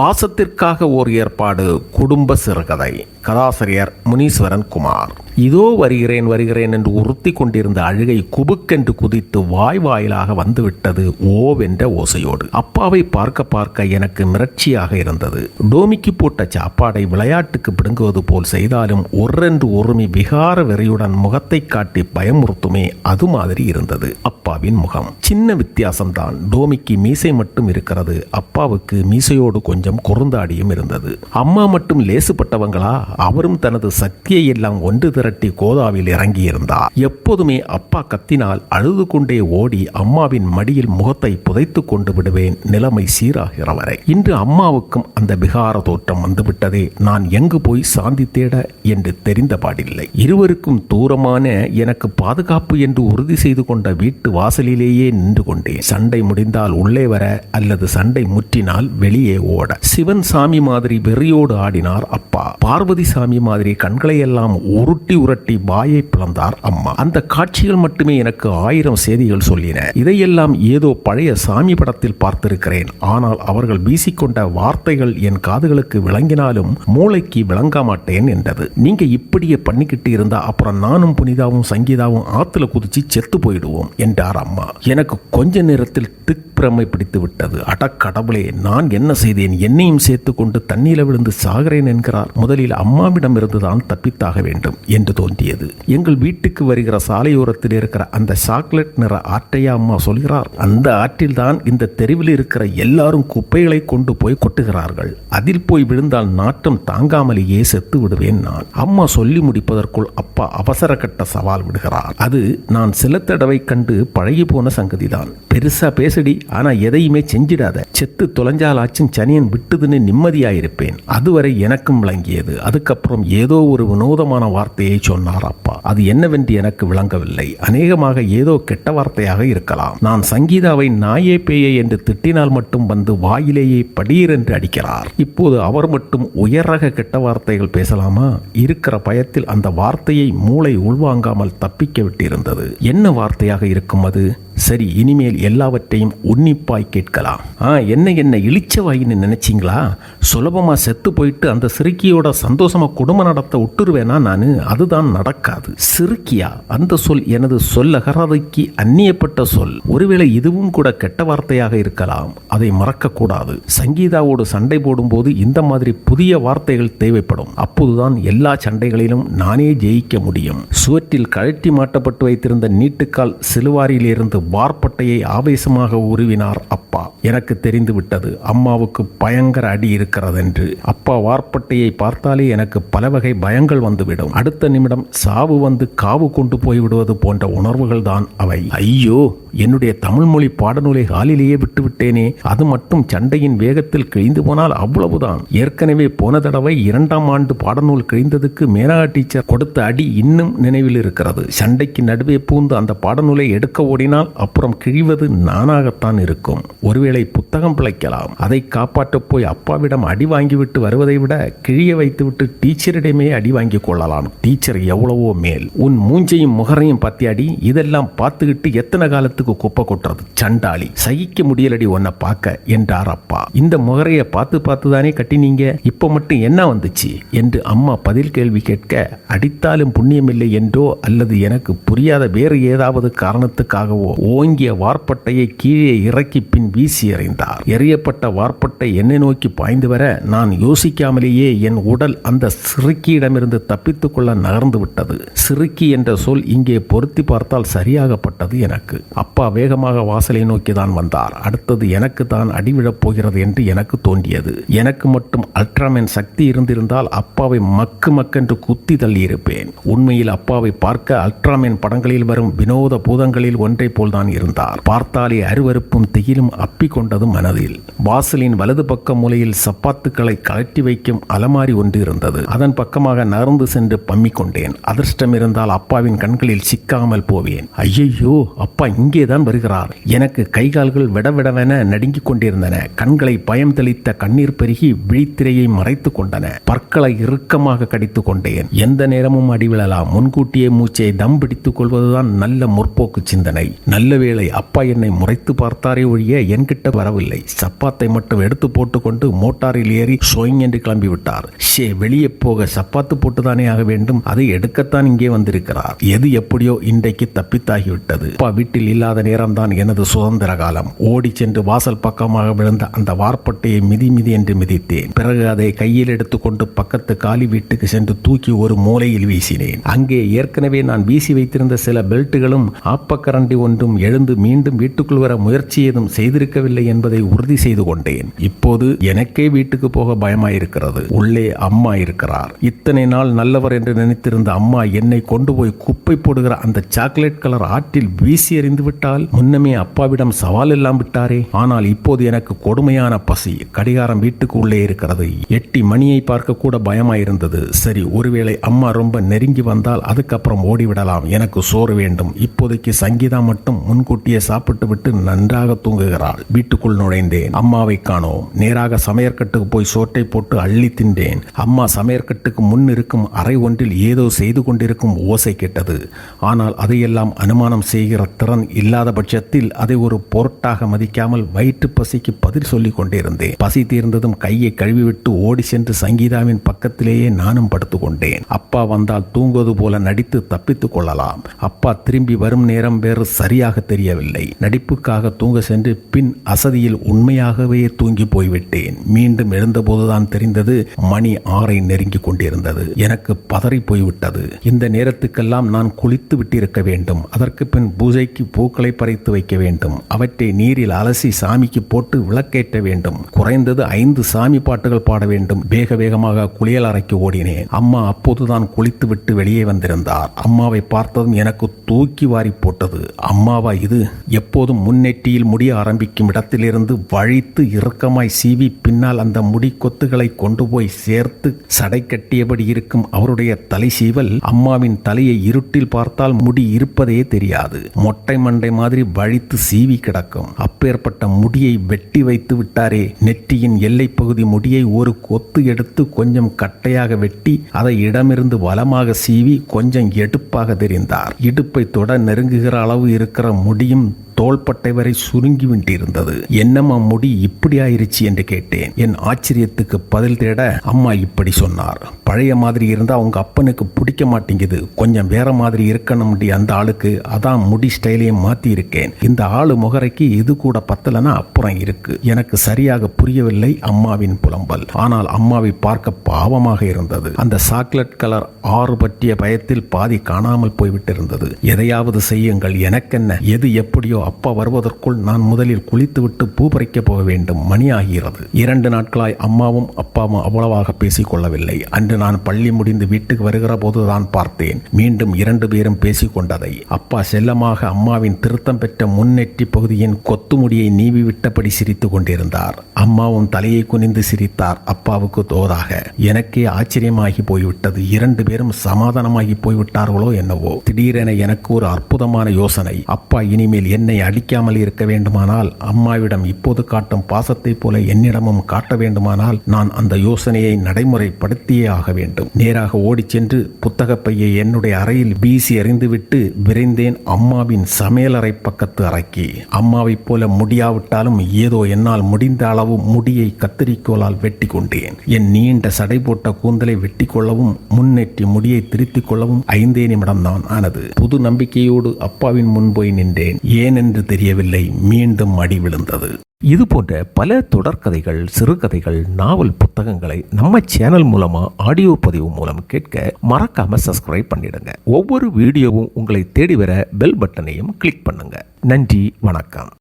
பாசத்திற்காக ஓர் ஏற்பாடு குடும்ப சிறுகதை. கதாசிரியர் முனீஸ்வரன் குமார். இதோ வருகிறேன் வருகிறேன் என்று உறுத்தி கொண்டிருந்த அழுகை குபுக்கென்று குதித்து வாய் வாயிலாக வந்துவிட்டது ஓவென்ற ஓசையோடு. அப்பாவை பார்க்க பார்க்க எனக்கு மிரட்சியாக இருந்தது. டோமிக்கு போட்ட சாப்பாடை விளையாட்டுக்கு பிடுங்குவது போல் செய்தாலும் ஒரென்று ஒருமி விகார வெறியுடன் முகத்தை காட்டி பயமுறுத்துமே அது மாதிரி இருந்தது அப்பாவின் முகம். சின்ன வித்தியாசம்தான். டோமிக்கு மீசை மட்டும் இருக்கிறது. அப்பாவுக்கு மீசையோடு கொஞ்சம் குறுந்தாடியும் இருந்தது. அம்மா மட்டும் லேசுப்பட்டவங்களா அவரும் தனது சக்தியை எல்லாம் ஒன்று திரட்டி கோதாவில் இறங்கியிருந்தார். எப்போதுமே அப்பா கத்தினால் அழுது கொண்டே ஓடி அம்மாவின் மடியில் முகத்தை புதைத்து கொண்டு விடுவேன். நிலைமை சீராகிற வரை இன்று அம்மாவுக்கும் அந்த விகார தோற்றம் வந்துவிட்டதே. நான் எங்கு போய் சாந்தி தேட என்று தெரிந்த பாடில்லை இருவருக்கும் தூரமான எனக்கு பாதுகாப்பு என்று உறுதி செய்து கொண்ட வீட்டு வாசலிலேயே நின்று கொண்டேன். சண்டை முடிந்தால் உள்ளே வர அல்லது சண்டை முற்றினால் வெளியே ஓட. சிவன் சாமி மாதிரி வெறியோடு ஆடினார் அப்பா. பார்வதி சாமி மாதிரி கண்களை எல்லாம் உருட்டி உரட்டி வாயை பிளந்தார் அம்மா. அந்த காட்சிகள் மட்டுமே எனக்கு ஆயிரம் செய்திகள் சொல்லின. இதையெல்லாம் ஏதோ பழைய சாமி படத்தில் பார்த்திருக்கிறேன். ஆனால் அவர்கள் வீசிக்கொண்ட வார்த்தைகள் என் காதுகளுக்கு விளங்கினாலும் மூளைக்கு விளங்க மாட்டேன் என்றது. நீங்க இப்படியே பண்ணிக்கிட்டு இருந்தா அப்புறம் நானும் புனிதாவும் சங்கீதாவும் ஆத்துல குதிச்சு செத்து போயிடுவோம் என்றார் அம்மா. எனக்கு கொஞ்ச நேரத்தில் திக்பிரமை பிடித்து விட்டது அடக்கடவுளே நான் என்ன செய்தேன்? என்னையும் சேர்த்து கொண்டு தண்ணீர விழுந்து சாகிறேன் என்கிறார். முதலில் அம்மாவிடம் இருந்துதான் தப்பித்தாக வேண்டும். என்று தோன்றியது. எங்கள் வீட்டுக்கு வருகிற சாலையோரத்தில் இருக்கிற அந்த சாக்லேட் நிற ஆட்டையா அம்மா சொல்கிறார். அந்த ஆற்றில் தான் இந்த தெருவில் இருக்கிற எல்லாரும் குப்பைகளை கொண்டு போய் கொட்டுகிறார்கள். அதில் போய் விழுந்தால் நாட்டம் தாங்காமலேயே செத்து விடுவேன் நான். அம்மா சொல்லி முடிப்பதற்குள் அப்பா அவசர கட்ட சவால் விடுகிறார். அது நான் சில தடவை கண்டு பழகி போன சங்கதிதான். பெருசா பேசடி ஆனா எதையுமே செஞ்சிடாத. செத்து தொலைஞ்சாலாச்சும் சனியன் விட்டுதுன்னு நிம்மதியாயிருப்பேன். அதுவரை எனக்கும் விளங்கியது. அதுக்கப்புறம் ஏதோ ஒரு வினோதமான வார்த்தையை சொன்னார் அப்பா அது என்னவென்று எனக்கு விளங்கவில்லை. அநேகமாக ஏதோ கெட்ட வார்த்தையாக இருக்கலாம். நான் சங்கீதாவை நாயே பேயே என்று திட்டினால் மட்டும் வந்து வாயிலேயே படீர் என்று அடிக்கிறார். இப்போது அவர் மட்டும் உயரக கெட்ட வார்த்தைகள் பேசலாமா? இருக்கிற பயத்தில் அந்த வார்த்தையை மூளை உள்வாங்காமல் தப்பிக்க விட்டிருந்தது. என்ன வார்த்தையாக இருக்கும் அது? சரி இனிமேல் எல்லாவற்றையும் உன்னிப்பாய் கேட்கலாம். ஆ என்ன என்ன இளிச்சவாயின்னு நினைச்சிங்களா? சுலபமாக செத்து போயிட்டு அந்த சிறுக்கியோட சந்தோஷமாக குடும்பம் நடத்த விட்டுருவேனா நான்? அதுதான் நடக்காது. சிறுக்கியா அந்த சொல் எனது சொல்லகராதைக்கு அந்நியப்பட்ட சொல். ஒருவேளை இதுவும் கூட கெட்ட வார்த்தையாக இருக்கலாம். அதை மறக்கக்கூடாது. சங்கீதாவோடு சண்டை போடும்போது இந்த மாதிரி புதிய வார்த்தைகள் தேவைப்படும். அப்போதுதான் எல்லா சண்டைகளிலும் நானே ஜெயிக்க முடியும். சுவற்றில் கழட்டி மாட்டப்பட்டு வைத்திருந்த நீட்டுக்கால் சிலுவாரியிலிருந்து வார்பட்டையை ஆவேசமாக உருவினார் அப்பா. எனக்கு தெரிந்து விட்டது அம்மாவுக்கு பயங்கர அடி இருக்கிறதென்று. அப்பா வார்பட்டையை பார்த்தாலே எனக்கு பல வகை பயங்கள் வந்துவிடும். அடுத்த நிமிடம் சாவு வந்து காவு கொண்டு போய்விடுவது போன்ற உணர்வுகள் தான் அவை. ஐயோ என்னுடைய தமிழ் மொழி பாடநூலை ஹாலிலேயே விட்டுவிட்டேனே. அது மட்டும் சண்டையின் வேகத்தில் கிழிந்து போனால் அவ்வளவுதான். ஏற்கனவே போன தடவை இரண்டாம் ஆண்டு பாடநூல் கிழிந்ததுக்கு மேனகா டீச்சர் கொடுத்த அடி இன்னும் நினைவில் இருக்கிறது. சண்டைக்கு நடுவே பூந்து அந்த பாடநூலை எடுக்க ஓடினால் அப்புறம் கிழிவது நானாகத்தான் இருக்கும். ஒருவேளை புத்தகம் பிழைக்கலாம். அதை காப்பாற்றப் போய் அப்பாவிடம் அடி வாங்கிவிட்டு வருவதை விட கிழிய வைத்துவிட்டு டீச்சரிடமே அடி வாங்கி கொள்ளலாம். டீச்சர் எவ்வளவோ மேல். உன் மூஞ்சையும் முகரையும் பத்தி அடி இதெல்லாம் பார்த்துக்கிட்டு எத்தனை காலத்துக்கு குப்பை கொட்டுறது? சண்டாளி. சகிக்க முடியலடி உன்னை பார்க்க என்றார் அப்பா. இந்த முகரையை பார்த்து பார்த்து தானே கட்டினீங்க? இப்ப மட்டும் என்ன வந்துச்சு? என்று அம்மா பதில் கேள்வி கேட்க அடித்தாலும் புண்ணியமில்லை என்றோ அல்லது எனக்கு புரியாத வேறு ஏதாவது காரணத்துக்காகவோ ஓங்கிய வார்ப்பட்டையை கீழே இறக்கி வீசி எறிந்தார். எறியப்பட்ட வார்ப்பட்டை என்னை நோக்கி பாய்ந்து வர நான் யோசிக்காமலேயே என் உடல் அந்த சிறுக்கியிடமிருந்து தப்பித்துக் கொள்ள நகர்ந்து விட்டது. சிறுக்கி என்ற சொல் இங்கே பொருத்தி பார்த்தால் சரியாகப்பட்டது எனக்கு. அப்பா வேகமாக வாசலை நோக்கி தான் வந்தார். அடுத்தது எனக்கு தான் அடிவிழப் போகிறது என்று எனக்கு தோன்றியது. எனக்கு மட்டும் அல்ட்ராமேன் சக்தி இருந்திருந்தால் அப்பாவை மக்கு மக்கென்று குத்தி தள்ளியிருப்பேன். உண்மையில் அப்பாவை பார்க்க அல்ட்ராமேன் படங்களில் வரும் வினோத பூதங்களில் ஒன்றை போல்தான் இருந்தார். பார்த்தாலே அருவருப்பும் திகிலும் அப்பிக்கொண்டது மனதில். வாசலின் வலது பக்க மூலையில் சப்பாத்துக்களை கலட்டி வைக்கும் அலமாரி ஒன்று இருந்தது. அதன் பக்கமாக நகர்ந்து சென்று பம்மி கொண்டேன் அதிர்ஷ்டம் இருந்தால் அப்பாவின் கண்களில் சிக்காமல் போவேன். ஐயையோ அப்பா இங்கேதான் வருகிறார். எனக்கு கைகால்கள் விடவிடவென நடுங்கிக் கொண்டிருந்தன. கண்களை பயம் தெளித்த கண்ணீர் பெருகி விழித்திரையை மறைத்துக் கொண்டன. பற்களை இறுக்கமாக கடித்துக் கொண்டேன். எந்த நேரமும் அடிவிழலாம் முன்கூட்டியே மூச்சை தம் பிடித்துக் கொள்வதுதான் நல்ல முற்போக்கு சிந்தனை. நல்ல வேளை அப்பா என்னை முறைத்து பார்த்தாரே ஒழிய என்கிட்ட வரவில்லை. சப்பாத்தை மட்டும் எடுத்து போட்டுக்கொண்டு மோட்டாரில் ஏறி சோயிங் என்று கிளம்பி விட்டார் ஷே வெளியே போக சப்பாத்து போட்டுதானே ஆக வேண்டும்? அதை எடுக்கத்தான் இங்கே வந்திருக்கிறார். எது எப்படியோ இன்றைக்கு தப்பித்தாகிவிட்டது. அப்பா வீட்டில் இல்லாத நேரம்தான் எனது சுதந்திர காலம். ஓடி சென்று வாசல் பக்கமாக விழுந்த அந்த வார்ப்பட்டையை மிதி மிதி என்று மிதித்தேன். பிறகு அதை கையில் எடுத்துக்கொண்டு பக்கத்து காலி வீட்டுக்கு சென்று தூக்கி ஒரு மூலையில் வீசினேன். அங்கே ஏற்கனவே நான் வீசி வைத்திருந்த சில பெல்ட்டுகளும் ஆப்பக்கரண்டி ஒன்றும் எழுந்து மீண்டும் வீட்டுக்குள் வர முயற்சி ஏதும் செய்திருக்கவில்லை என்பதை உறுதி செய்து கொண்டேன். இப்போது எனக்கே வீட்டுக்கு போக பயமாயிருக்கிறது. உள்ளே அம்மா இருக்கிறார். இத்தனை நாள் நல்லவர் என்று நினைத்திருந்த அம்மா என்னை கொண்டு போய் குப்பை போடுகிற அந்த சாக்லேட் கலர் ஆற்றில் வீசி எறிந்து விட்டால் முன்னமே அப்பாவிடம் சவால் எல்லாம் விட்டாரே. ஆனால் இப்போது எனக்கு கொடுமையான பசி. கடிகாரம் வீட்டுக்கு உள்ளே இருக்கிறது. எட்டி மணியை பார்க்க கூட பயமாயிருந்தது. சரி ஒருவேளை அம்மா ரொம்ப நெருங்கி வந்தால் அதுக்கப்புறம் ஓடிவிடலாம். எனக்கு சோறு வேண்டும். இப்போதைக்கு சங்கீதா மட்டும் முன்கூட்டியே சாப்பிட்டு விட்டு நன்றாக தூங்குகிறார் தூங்குகிறாள் வீட்டுக்குள் நுழைந்தேன். அம்மாவை காணோம். நேராக சமையற்கட்டுக்கு போய் சோற்றை போட்டு அள்ளி தின்றேன். அம்மா சமையற்கட்டுக்கு முன் இருக்கும் அறை ஒன்றில் ஏதோ செய்து கொண்டிருக்கும் ஓசை கேட்டது. ஆனால் அதையெல்லாம் அனுமானம் செய்கிற திறன் இல்லாத பட்சத்தில் அதை ஒரு பொருட்டாக மதிக்காமல் வயிற்று பசிக்கு பதில் சொல்லிக் கொண்டிருந்தேன். பசி தீர்ந்ததும் கையை கழுவிவிட்டு ஓடி சென்று சங்கீதாவின் பக்கத்திலேயே நானும் படுத்துக்கொண்டேன் அப்பா வந்தால் தூங்குவது போல நடித்து தப்பித்துக் கொள்ளலாம். அப்பா திரும்பி வரும் நேரம் வேறு சரியாக தெரியவில்லை. நடிப்புக்காக தூங்க சென்று பின் அசதியில் உண்மையாகவே தூங்கி போய்விட்டேன். மீண்டும் எழுந்தபோதுதான் தெரிந்தது மணி ஆறை நெருங்கி கொண்டிருந்தது. எனக்கு பதறி போய்விட்டது. இந்த நேரத்துக்கெல்லாம் நான் குளித்து விட்டிருக்க வேண்டும். அதற்கு பின் பூஜைக்கு பூக்களை பறித்து வைக்க வேண்டும். அவற்றை நீரில் அலசி சாமிக்கு போட்டு விளக்கேற்ற வேண்டும். குறைந்தது ஐந்து சாமி பாட்டுகள் பாட வேண்டும். வேக வேகமாக குளியல் அறைக்கு ஓடினேன். அம்மா அப்போதுதான் குளித்து விட்டு வெளியே வந்திருந்தார். அம்மாவை பார்த்ததும் எனக்கு தூக்கி வாரி போட்டது. அம்மாவா இது? எப்போதும் முன்னெட்டியில் முடிய ஆரம்பிக்கும் இடத்திலிருந்து வழித்து இறுக்கமாய் சீவி பின்னால் அந்த முடி கொத்துகளை கொண்டு போய் சேர்த்து சடை கட்டியபடி இருக்கும் அவருடைய தலை சீவல் அம்மாவின் தலையை இருட்டில் பார்த்தால் முடி இருப்பதே தெரியாது. மொட்டை மண்டை மாதிரி வழித்து சீவி கிடக்கும். அப்பேற்பட்ட முடியை வெட்டி வைத்து விட்டாரே. நெற்றியின் எல்லை பகுதி முடியை ஒரு கொத்து எடுத்து கொஞ்சம் கட்டையாக வெட்டி அதை இடமிருந்து வலமாக சீவி கொஞ்சம் எடுப்பாக தெரிந்தார். இடுப்பை தொட நெருங்குகிற அளவு இருக்கிற முடியும் தோள்பட்டை வரை சுருங்கி விட்டிருந்தது. என்னம்மா முடி இப்படி ஆயிருச்சு? என்று கேட்டேன். என் ஆச்சரியத்துக்கு பதில் தேட அம்மா இப்படி சொன்னார். பழைய மாதிரி இருந்தா அவங்க அப்பனுக்கு பிடிக்க மாட்டேங்குது. கொஞ்சம் வேற மாதிரி இருக்கணும் அந்த ஆளுக்கு. அதான் முடி ஸ்டைலையும் மாத்தி இருக்கேன் இந்த ஆளு முகரைக்கு இது கூட பத்தலைன்னா அப்புறம் இருக்கு. எனக்கு சரியாக புரியவில்லை அம்மாவின் புலம்பல். ஆனால் அம்மாவை பார்க்க பாவமாக இருந்தது. அந்த சாக்லேட் கலர் ஆறு பற்றிய பயத்தில் பாதி காணாமல் போய்விட்டிருந்தது. எதையாவது செய்யுங்கள். எனக்கென்ன? எது எப்படியோ அப்பா வருவதற்குள் நான் முதலில் குளித்துவிட்டு பூ பறிக்க போக வேண்டும். மணி ஆகிறது இரண்டு நாட்களாய் அம்மாவும் அப்பாவும் அவ்வளவாக பேசிக்கொள்ளவில்லை. அன்று நான் பள்ளி முடிந்து வீட்டுக்கு வருகிற போது தான் பார்த்தேன். மீண்டும் இரண்டு பேரும் பேசிக்கொண்டதை. அப்பா செல்லமாக அம்மாவின் திருத்தம் பெற்ற முன்னெற்றி பகுதியின் கொத்துமுடியை நீவி விட்டபடி சிரித்துக் கொண்டிருந்தார். அம்மாவும் தலையை குனிந்து சிரித்தார். அப்பாவுக்கு தோதாக. எனக்கே ஆச்சரியமாகி போய்விட்டது. இரண்டு பேரும் சமாதானமாகி போய்விட்டார்களோ என்னவோ. திடீரென எனக்கு ஒரு அற்புதமான யோசனை. அப்பா இனிமேல் என்னை அடிக்காமல் இருக்க வேண்டுமானால் அம்மாவிடம் இப்போது காட்டும் பாசத்தைப் போல என்னிடமும் காட்ட வேண்டுமானால் நான் அந்த யோசனையை நடைமுறைப்படுத்தியே ஆக வேண்டும். நேராக ஓடிச் சென்று புத்தகப்பையை என்னுடைய அறையில் வீசி எறிந்துவிட்டு விரைந்தேன் அம்மாவின் சமையலறை பக்கத்து அறைக்கு. அம்மாவைப் போல முடியாவிட்டாலும் ஏதோ என்னால் முடிந்த அளவு முடியை கத்தரிக்கோலால் வெட்டி கொண்டேன். என் நீண்ட சடை போட்ட கூந்தலை வெட்டி கொள்ளவும் முன்னேற்றி முடியை திருத்திக் கொள்ளவும் ஐந்தே நிமிடம் தான் ஆனது. புது நம்பிக்கையோடு அப்பாவின் முன் போய் நின்றேன். ஏன் என்று தெரியவில்லை. மீண்டும் அடி விழுந்தது. இது போன்ற பல தொடர்கதைகள் சிறுகதைகள் நாவல் புத்தகங்களை நம்ம சேனல் மூலமா ஆடியோ பதிவு மூலம் கேட்க மறக்காம சப்ஸ்கிரைப் பண்ணிடுங்க. ஒவ்வொரு வீடியோவும் உங்களை தேடி வர பெல் பட்டனையும் கிளிக் பண்ணுங்க. நன்றி வணக்கம்.